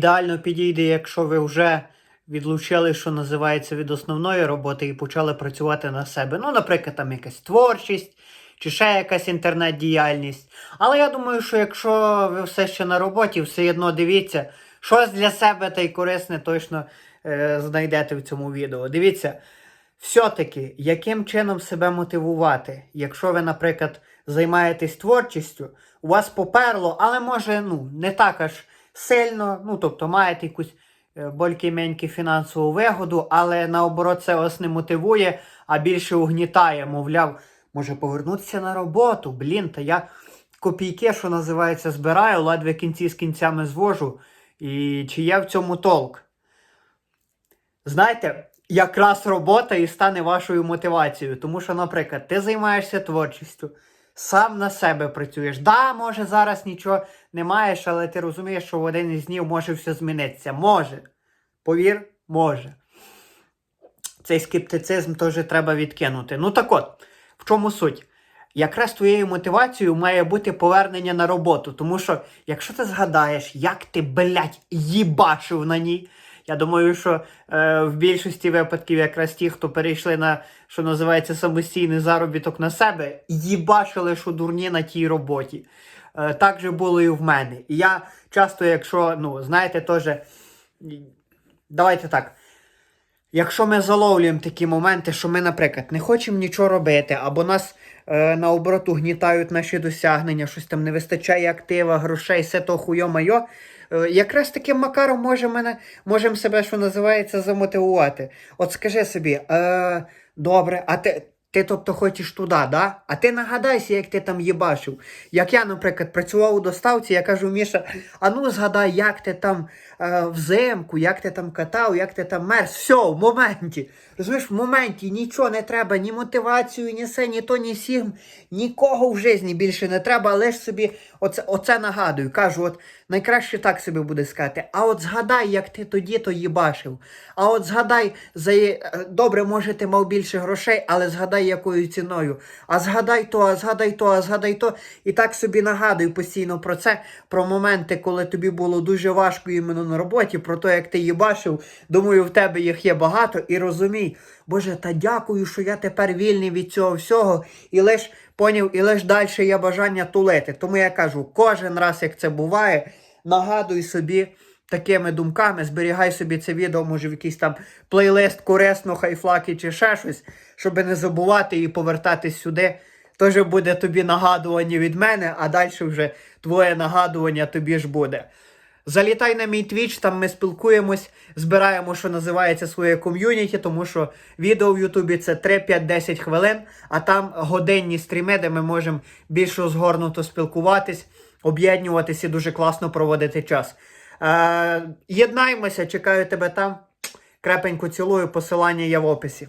Ідеально підійде, якщо ви вже відлучили, що називається, від основної роботи і почали працювати на себе. Ну, наприклад, там якась творчість чи ще якась інтернет-діяльність. Але я думаю, що якщо ви все ще на роботі, все одно дивіться, щось для себе та й корисне точно е, знайдете в цьому відео. Дивіться, все-таки, яким чином себе мотивувати, якщо ви, наприклад, займаєтесь творчістю, у вас поперло, але може ну, не так аж сильно, ну тобто маєте якусь е, більки-меньки фінансову вигоду, але наоборот це вас не мотивує, а більше угнітає, мовляв, може повернутися на роботу. Блін, та я копійки, що називається, збираю, ледве кінці з кінцями звожу. І чи є в цьому толк? Знаєте, якраз робота і стане вашою мотивацією. Тому що, наприклад, ти займаєшся творчістю, сам на себе працюєш. Да, може, зараз нічого не маєш, але ти розумієш, що в один із днів може все змінитися. Може. Повір, може. Цей скептицизм теж треба відкинути. Ну так от, в чому суть? Якраз твоєю мотивацією має бути повернення на роботу. Тому що, якщо ти згадаєш, як ти, блядь, їбашив на ній, я думаю, що е, в більшості випадків якраз ті, хто перейшли на, що називається, самостійний заробіток на себе, їбачили, що дурні на тій роботі. Е, так же було і в мене. І я часто, якщо, ну, знаєте, теж, давайте так. Якщо ми заловлюємо такі моменти, що ми, наприклад, не хочемо нічого робити, або нас е, наоборот угнітають наші досягнення, щось там не вистачає актива, грошей, все то хуйо-майо, е, якраз таким макаром можемо мене, можемо себе, що називається, замотивувати. От скажи собі, е, добре, а ти. Ти, тобто, хочеш туди, да? А ти нагадайся, як ти там їбашив. Як я, наприклад, працював у доставці, я кажу, Міша, а ну згадай, як ти там е, взимку, як ти там катав, як ти там мерз. Все, в моменті. Розумієш, в моменті нічого не треба, ні мотивацію, ні се, ні то, ні сім, нікого в житті більше не треба, лиш собі оце, оце нагадую. Кажу, от найкраще так собі буде сказати. А от згадай, як ти тоді то їбашив. А от згадай, за е, добре, може, ти мав більше грошей, але згадай, якою ціною. А згадай то, а згадай то, а згадай то. І так собі нагадую постійно про це, про моменти, коли тобі було дуже важко іменно на роботі, про те, як ти їбашив. Думаю, в тебе їх є багато. І розумій, Боже, та дякую, що я тепер вільний від цього всього. І лиш поняв, і лиш далі є бажання тулити. Тому я кажу, кожен раз, як це буває, нагадуй собі. Такими думками зберігай собі це відео, може в якийсь там плейлист корисно, хайфлаки чи ще щось, щоб не забувати і повертатись сюди. Тож буде тобі нагадування від мене, а далі вже твоє нагадування тобі ж буде. Залітай на мій твіч, там ми спілкуємось, збираємо, що називається своє ком'юніті, тому що відео в Ютубі це 3-5-10 хвилин, а там годинні стріми, де ми можемо більш розгорнуто спілкуватись, об'єднуватись і дуже класно проводити час. Е, єднаймося, чекаю тебе там. Крепенько цілую, посилання є в описі.